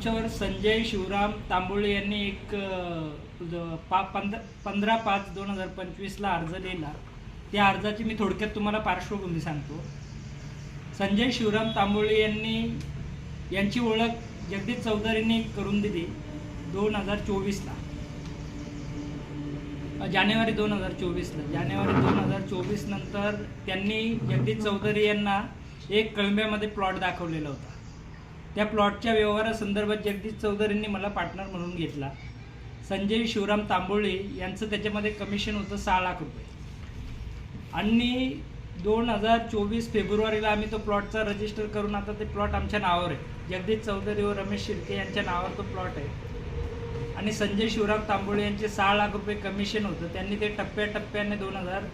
आमच्यावर संजय शिवराम तांबोळे यांनी एक पा पंध पंधरा पाच दोन हजार पंचवीसला अर्ज लिहिला. त्या अर्जाची मी थोडक्यात तुम्हाला पार्श्वभूमी सांगतो. संजय शिवराम तांबोळे यांनी यांची ओळख जगदीश चौधरींनी करून दिली दोन हजार चोवीसला. जानेवारी दोन हजार चोवीसला. जानेवारी दोन हजार चोवीस नंतर त्यांनी जगदीश चौधरी यांना एक कळंब्यामध्ये प्लॉट दाखवलेला होता. त्या प्लॉटच्या व्यवहारासंदर्भात जगदीश चौधरींनी मला पार्टनर म्हणून घेतला. संजय शिवराम तांबोळे यांचं त्याच्यामध्ये कमिशन होतं सहा लाख रुपये. आणि दोन हजार चोवीस फेब्रुवारीला आम्ही तो प्लॉटचा रजिस्टर करून आता ते प्लॉट आमच्या नावावर आहे. जगदीश चौधरी व रमेश शिर्के यांच्या नावावर तो प्लॉट आहे. आणि संजय शिवराम तांबोळे यांचे सहा लाख रुपये कमिशन होतं. त्यांनी ते टप्प्याटप्प्याने दोन हजार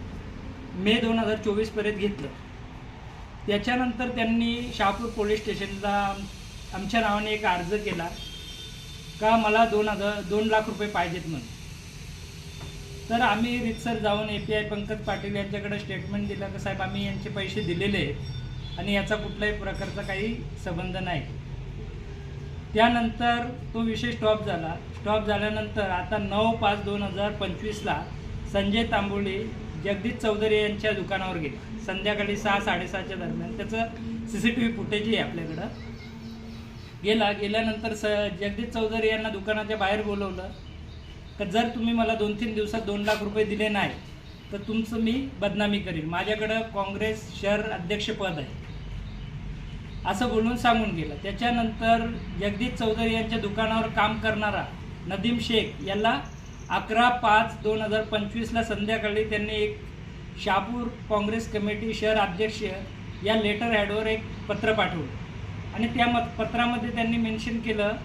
मे दोन हजार चोवीसपर्यंत घेतलं. त्याच्यानंतर त्यांनी शहापूर पोलीस स्टेशनला आमच्या नावाने एक अर्ज केला का मला दोन हजार दोन लाख रुपये पाहिजेत म्हणून. तर आम्ही रितसर जाऊन A P I Pankaj Patil यांच्याकडे स्टेटमेंट दिलं का साहेब आम्ही यांचे पैसे दिलेले आहेत आणि याचा कुठल्याही प्रकारचा काही संबंध नाही. त्यानंतर तो विषय स्टॉप झाला. स्टॉप झाल्यानंतर आता नऊ पाच दोन हजार पंचवीसला संजय तांबोळे जगदीश चौधरी यांच्या दुकानावर गेले. संध्याकाळी सहा साडेसहाच्या दरम्यान. त्याचं सी सी टी व्ही फुटेजही आहे आपल्याकडं. गेला गेल्यानंतर स जगदीश चौधरी यांना दुकानाच्या बाहेर बोलवलं तर जर तुम्ही मला दोन तीन दिवसात दोन लाख रुपये दिले नाही तर तुमचं मी बदनामी करीन. माझ्याकडं काँग्रेस शहर अध्यक्षपद आहे. असं बोलून सांगून गेलं. त्याच्यानंतर जगदीश चौधरी यांच्या दुकानावर काम करणारा नदीम शेख याला अकरा पाच दोन हजार पंचवीसला संध्याकाळी त्यांनी एक शहापूर काँग्रेस कमिटी शहर अध्यक्ष या लेटर हॅडवर एक पत्र पाठवलं. आणि त्या मत पत्रामध्ये त्यांनी मेन्शन केलं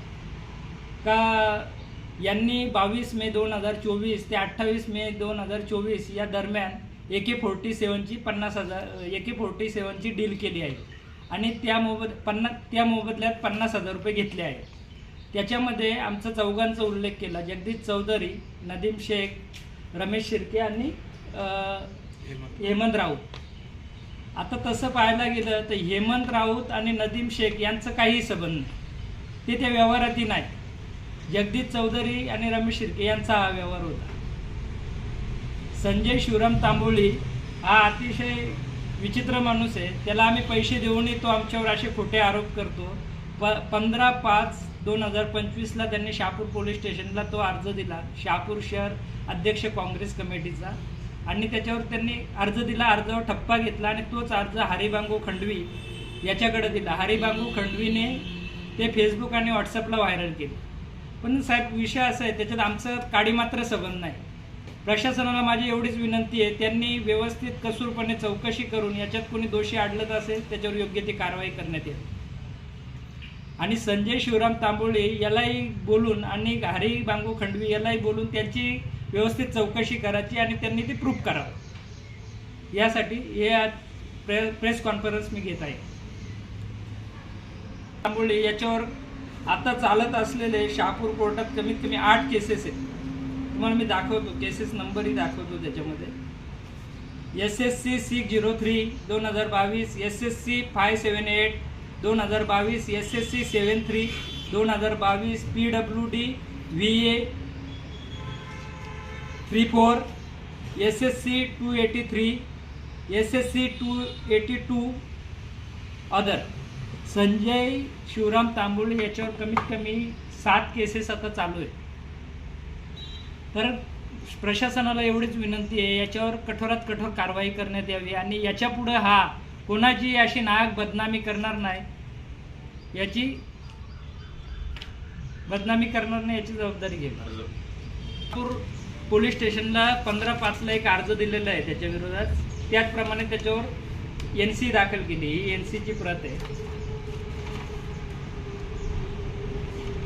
का यांनी बावीस मे दोन हजार चोवीस ते अठ्ठावीस मे दोन हजार चोवीस या दरम्यान ए के फोर्टी सेवनची पन्नास हजार ए के फोर्टी सेवनची डील केली आहे. आणि त्या मोबद पन्ना त्या मोबदल्यात पन्नास हजार रुपये घेतले आहेत. त्याच्यामध्ये आमचा चौघांचा उल्लेख केला. जगदीश चौधरी नदीम शेख रमेश शिर्के आणि हेमंत राऊत. आता तसं पाहायला गेलं तर हेमंत राऊत आणि नदीम शेख यांचं काहीही संबंध नाही. ते त्या व्यवहारातही नाही. जगदीश चौधरी आणि रमेश शिर्के यांचा हा व्यवहार होता. संजय शिवराम तांबोळी हा अतिशय विचित्र माणूस आहे. त्याला आम्ही पैसे देऊनही तो आमच्यावर असे खोटे आरोप करतो. प पंधरा पाच दोन हजार पंचवीसला त्यांनी शहापूर पोलीस स्टेशनला तो अर्ज दिला. शहापूर शहर अध्यक्ष काँग्रेस कमिटीचा. आणि त्याच्यावर त्यांनी अर्ज दिला अर्जावर ठप्पा घेतला आणि तोच अर्ज हरिबांगो खंडवी याच्याकडे दिला. हरिबांगू खंडवीने ते फेसबुक आणि व्हॉट्सअपला व्हायरल केले. पण साहेब विषय असा आहे त्याच्यात आमचं काडी मात्र संबंध नाही. प्रशासनाला माझी एवढीच विनंती आहे त्यांनी व्यवस्थित कसूरपणे चौकशी करून याच्यात कोणी दोषी आढळत असेल त्याच्यावर योग्य ती कारवाई करण्यात येईल. आणि संजय शिवराम तांबोळे यालाही बोलून आणि हरी बांगू खंडवी यालाही बोलून त्यांची व्यवस्थित चौकशी करायची आणि त्यांनी ती प्रूफ करावं. यासाठी हे आज प्रे प्रेस कॉन्फरन्स मी घेत आहे. त्यामुळे याच्यावर आता चालत असलेले शहापूर कोर्टात कमीत कमी आठ केसेस आहेत. तुम्हाला मी दाखवतो केसेस नंबरही दाखवतो त्याच्यामध्ये. S S C six zero three दोन हजार बावीस S S C five seven eight दोन हजार बावीस S S C seven three दोन हजार बावीस P W D V A three four S S C two eighty three S S C two eighty two other Sanjay Shivram Tambole याच्यावर कमीत कमी सात केसेस आता चालू आहेत. तर प्रशासनाला एवढीच विनंती आहे याच्यावर कठोरात कठोर कारवाई करण्यात यावी आणि याच्या पुढं हा कोणाची अशी नाहक बदनामी करणार नाही याची बदनामी करणार नाही याची जबाबदारी घेणार. नागपूर पोलीस स्टेशनला पंधरा पाचला एक अर्ज दिलेला आहे त्याच्या विरोधात. त्याचप्रमाणे त्याच्यावर एन सी दाखल केली. ही एन सीची प्रत आहे.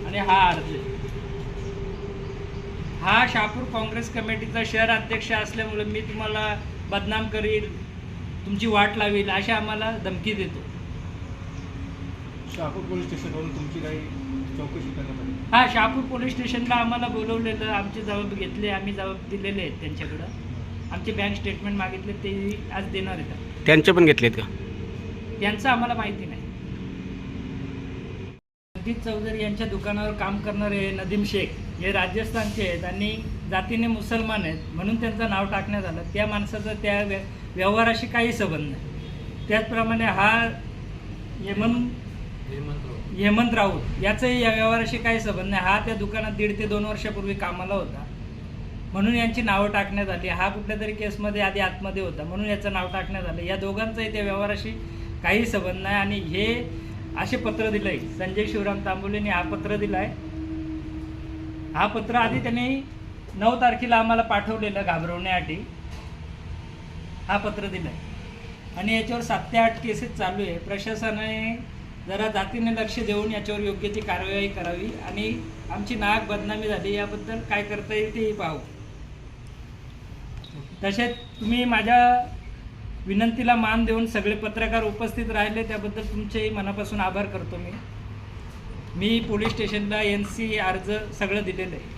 आणि हा अर्ज. हा शहापूर काँग्रेस कमिटीचा शहर अध्यक्ष असल्यामुळे मी तुम्हाला बदनाम करील तुमची वाट लावील अशा आम्हाला धमकी देतो. शहापूर पोलीस स्टेशनवरून तुमची काही चौकशी करण्यात आली? हा शहापूर पोलीस स्टेशनला आम्हाला बोलवलेलं आमचे जबाब घेतले आम्ही जबाब दिलेले आहेत त्यांच्याकडं. आमचे बँक स्टेटमेंट मागितले ते आज देणार आहेत. त्यांचे पण घेतलेत का? त्यांचं आम्हाला माहिती नाही. जगदीश चौधरी यांच्या दुकानावर काम करणारे नदीम शेख हे राजस्थानचे आहेत आणि जातीने मुसलमान आहेत म्हणून त्यांचं नाव टाकण्यात आलं. त्या माणसाचा त्या व्य व्यवहाराशी काही संबंध नाही. त्याचप्रमाणे हा हेमंत हेमंत राऊत. याचंही या व्यवहाराशी काही संबंध नाही. हा त्या दुकानात दीड ते दोन वर्षापूर्वी कामाला होता. म्हणून यांची नावं टाकण्यात आली. हा कुठल्या तरी केसमध्ये आधी आतमध्ये होता. म्हणून याचं नाव टाकण्यात आलं. या दोघांचाही त्या व्यवहाराशी काही संबंध नाही आणि हे असे पत्र दिलंय. संजय शिवराम तांबोलेने हा पत्र दिलाय. हा पत्र आधी त्यांनी नऊ तारखेला आम्हाला पाठवलेलं घाबरवण्यासाठी हा पत्र दिलाय. आणि याच्यावर सात ते आठ केसेस चालू आहे. प्रशासनाने जरा जातीने लक्ष देऊन याच्यावर योग्य ती कारवाई करावी आणि आमची नाक बदनामी झाली याबद्दल काय करता येईल तेही पाहू. तसेच तुम्ही माझ्या विनंतीला मान देऊन सगळे पत्रकार उपस्थित राहिले त्याबद्दल तुमचेही मनापासून आभार करतो मी. मी पोलीस स्टेशनला एन सी अर्ज सगळं दिलेलं आहे.